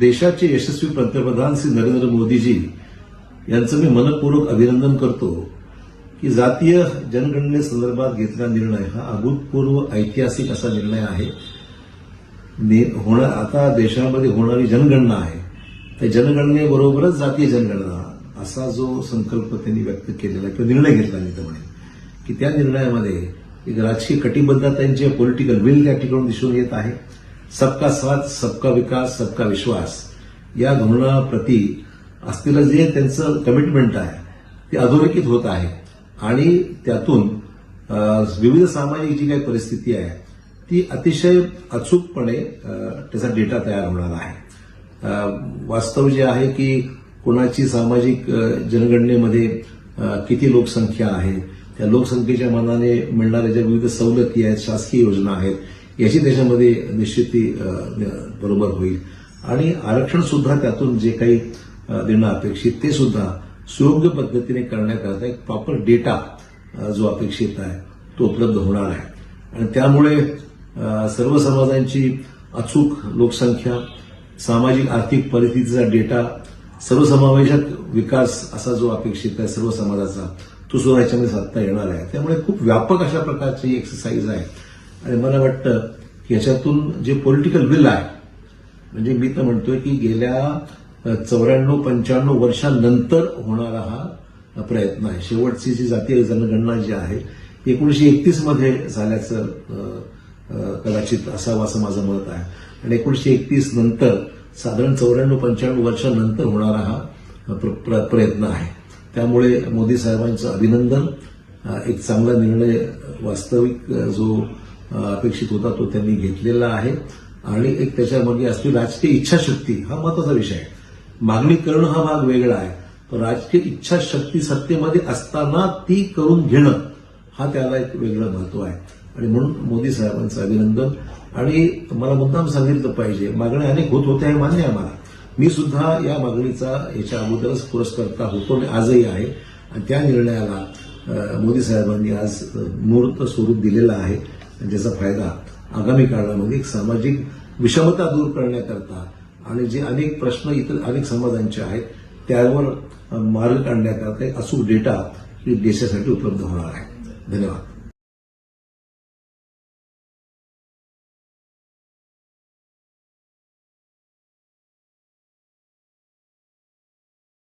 देशाचे यशस्वी पंतप्रधान श्री नरेंद्र मोदीजी यांचं मी मनपूर्वक अभिनंदन करतो की जातीय जनगणनेसंदर्भात घेतलेला निर्णय हा अभूतपूर्व ऐतिहासिक असा निर्णय आहे. ने- आता देशामध्ये होणारी जनगणना आहे. त्या जनगणनेबरोबरच जातीय जनगणना असा जो संकल्प त्यांनी व्यक्त केलेला किंवा निर्णय घेतला मी तर की त्या निर्णयामध्ये एक राजकीय कटिबद्धतांचे पॉलिटिकल विल त्या ठिकाणी दिसून येत आहे. सबका साथ सबका विकास सबका विश्वास. या धोरणाप्रती असलेलं जे त्यांचं कमिटमेंट आहे ते अधोरेखित होत आहे. आणि त्यातून विविध सामाजिक जी काही परिस्थिती आहे ती अतिशय अचूकपणे त्याचा डेटा तयार होणार आहे. वास्तव जे आहे की कोणाची सामाजिक जनगणनेमध्ये किती लोकसंख्या आहे त्या लोकसंख्येच्या मानाने मिळणाऱ्या ज्या विविध सवलती आहेत शासकीय योजना आहेत याची त्याच्यामध्ये निश्चिती ती बरोबर होईल. आणि आरक्षण सुद्धा त्यातून जे काही देणं अपेक्षित ते सुद्धा सुयोग्य पद्धतीने करण्याकरता एक प्रॉपर डेटा जो अपेक्षित आहे तो उपलब्ध होणार आहे. आणि त्यामुळे सर्व समाजांची अचूक लोकसंख्या सामाजिक आर्थिक परिस्थितीचा डेटा सर्वसमावेशक विकास असा जो अपेक्षित आहे सर्व समाजाचा तो सुद्धा याच्यामध्ये साधता येणार आहे. त्यामुळे खूप व्यापक अशा प्रकारची एक्सरसाइज आहे. आणि मला वाटतं की याच्यातून जे पॉलिटिकल विल आहे म्हणजे मी तर म्हणतोय की गेल्या चौऱ्याण्णव पंच्याण्णव वर्षानंतर होणारा हा प्रयत्न आहे. शेवटची जी जातीय जनगणना जी आहे एकोणीशे एकतीसमध्ये झाल्याचं कदाचित असावं असं माझं मत आहे. आणि एकोणीशे एकतीस नंतर साधारण चौऱ्याण्णव पंच्याण्णव वर्षानंतर होणारा हा प्र- प्र- प्रयत्न आहे. त्यामुळे मोदी साहेबांचं अभिनंदन. एक चांगला निर्णय वास्तविक जो अपेक्षित होता तो त्यांनी घेतलेला आहे. आणि एक त्याच्यामध्ये असली राजकीय इच्छाशक्ती. हा महत्त्वाचा विषय आहे. मागणी करणं हा भाग वेगळा आहे. पण राजकीय इच्छाशक्ती सत्तेमध्ये असताना ती करून घेणं हा त्याला एक वेगळं महत्त्व आहे. आणि म्हणून मोदी साहेबांचं अभिनंदन. आणि मला मुद्दाम सांगितलं पाहिजे मागण्या अनेक होत होत्या हे मान्य आहे मला. मी सुद्धा या मागणीचा याच्या अगोदरच पुरस्कर्ता होतो आणि आजही आहे. आणि त्या निर्णयाला मोदी साहेबांनी आज मूर्त स्वरूप दिलेलं आहे. आणि ज्याचा फायदा आगामी काळामध्ये एक सामाजिक विषमता दूर करण्याकरता आणि जे अनेक प्रश्न इतर अनेक समाजांचे आहेत त्यावर मार्ग काढण्याकरता एक अचूक डेटा ही देशासाठी उपलब्ध होणार आहे. धन्यवाद.